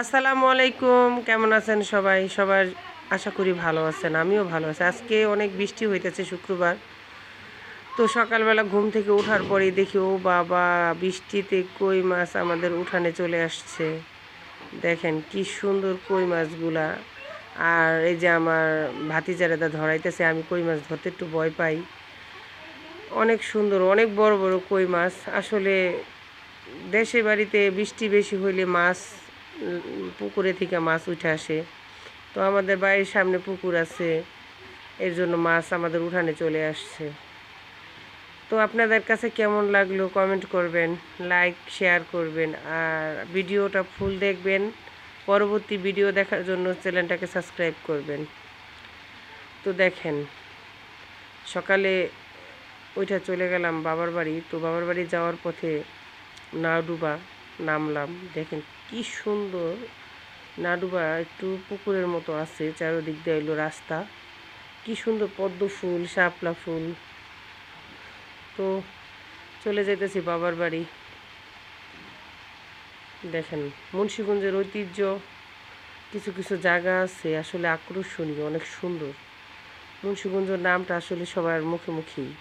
আসসালামু আলাইকুম, কেমন আছেন সবাই? সবার আশা করি ভালো আছেন, আমিও ভালো আছি। আজকে অনেক বৃষ্টি হইতেছে শুক্রবার। তো সকালবেলা ঘুম থেকে ওঠার পরেই দেখি, ও বাবা, বৃষ্টিতে কই মাছ আমাদের উঠানে চলে আসছে। দেখেন কি সুন্দর কই মাছগুলা। আর এই যে আমার ভাতিজারেদা ধরাইতেছে, আমি কই মাছ ধরতে একটু ভয় পাই। অনেক সুন্দর, অনেক বড় বড় কই মাছ। আসলে দেশে বাড়িতে বৃষ্টি বেশি হইলে মাছ পুকুরে থেকে মাছ উঠে আসে। তো আমাদের বাড়ির সামনে পুকুর আছে, এর জন্য মাছ আমাদের উঠানে চলে আসছে। তো আপনাদের কাছে কেমন লাগল কমেন্ট করবেন, লাইক, শেয়ার করবেন, আর ভিডিওটা ফুল দেখবেন। পরবর্তী ভিডিও দেখার জন্য চ্যানেলটাকে সাবস্ক্রাইব করবেন। তো দেখেন, সকালে ওইটা চলে গেলাম বাবার বাড়ি। তো বাবার বাড়ি যাওয়ার পথে নাডুবা নামলাম। দেখেন কি সুন্দর। নাডুবা একটু পুকুরের মতো আছে, চারোদিক দিয়ে এলো রাস্তা। কি সুন্দর পদ্ম ফুল, শাপলা ফুল। তো চলে যেতেছি বাবার বাড়ি। দেখেন মুন্সীগঞ্জের ঐতিহ্য, কিছু কিছু জায়গা আছে, আসলে আকর্ষণীয়, অনেক সুন্দর। মুন্সীগঞ্জের নামটা আসলে সবার মুখে মুখেই।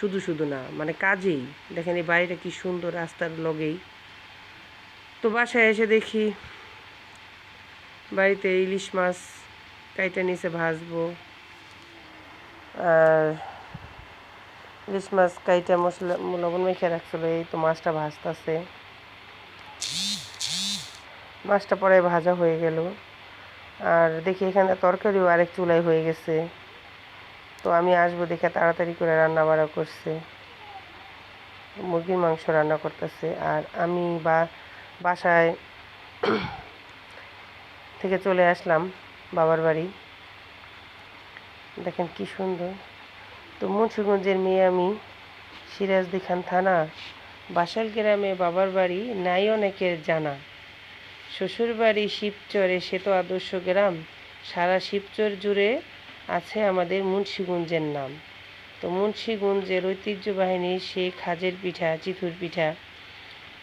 শুধু শুধু না মানে কাজেই। দেখেন এই বাড়িটা কি সুন্দর, রাস্তার লগেই। তো বাসায় এসে দেখি বাড়িতে ইলিশ মাছ কাইটা নিচে ভাজবো। আর ইলিশ মাছ, কাইটা, মশলা, লবণ মেখে রাখছিল, এই তো মাছটা ভাজতেছে। মাছটা পরে ভাজা হয়ে গেল। আর দেখি এখানে তরকারিও আরেক চুলাই হয়ে গেছে। তো আমি আসব দেখে তাড়াতাড়ি করে রান্না বাড়া করছে। মুরগির মাংস রান্না করতেছে। আর আমি বা বাসায় থেকে চলে আসলাম বাবার বাড়ি। দেখেন কি সুন্দর। তো মুন্সিগঞ্জের মেয়ে আমি সিরাজদি খান থানা। বাসাল গ্রামে বাবার বাড়ি নাই অনেকের জানা। শ্বশুর বাড়ি শিবচরে, সে তো আদর্শ গ্রাম। সারা শিবচর জুড়ে আছে আমাদের মুন্সিগঞ্জের নাম। তো মুন্সিগঞ্জের ঐতিহ্যবাহিনী সেই খাজের পিঠা চিথুর পিঠা।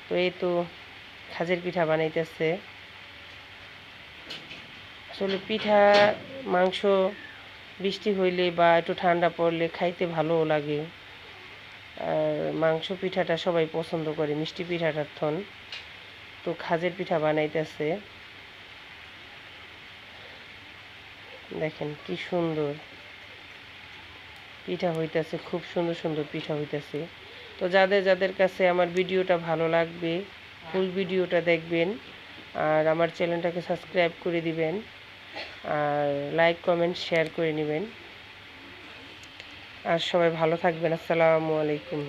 তো এই তো খাজের পিঠা বানাইতেছে। আসলে পিঠা, মাংস বৃষ্টি হইলে বা একটু ঠান্ডা পড়লে খাইতে ভালোও লাগে। আর মাংস পিঠাটা সবাই পছন্দ করে, মিষ্টি পিঠাটার থন। তো খাজের পিঠা বানাইতেছে। দেখেন কি সুন্দর। পিঠা হইতেছে, খুব সুন্দর সুন্দর পিঠা হইতেছে। তো যাদের যাদের কাছে আমার ভিডিওটা ভালো লাগবে ফুল ভিডিওটা দেখবেন, আর আমার চ্যানেলটাকে সাবস্ক্রাইব করে দিবেন, আর লাইক, কমেন্ট, শেয়ার করে নেবেন। আর সবাই ভালো থাকবেন। আসসালামু আলাইকুম।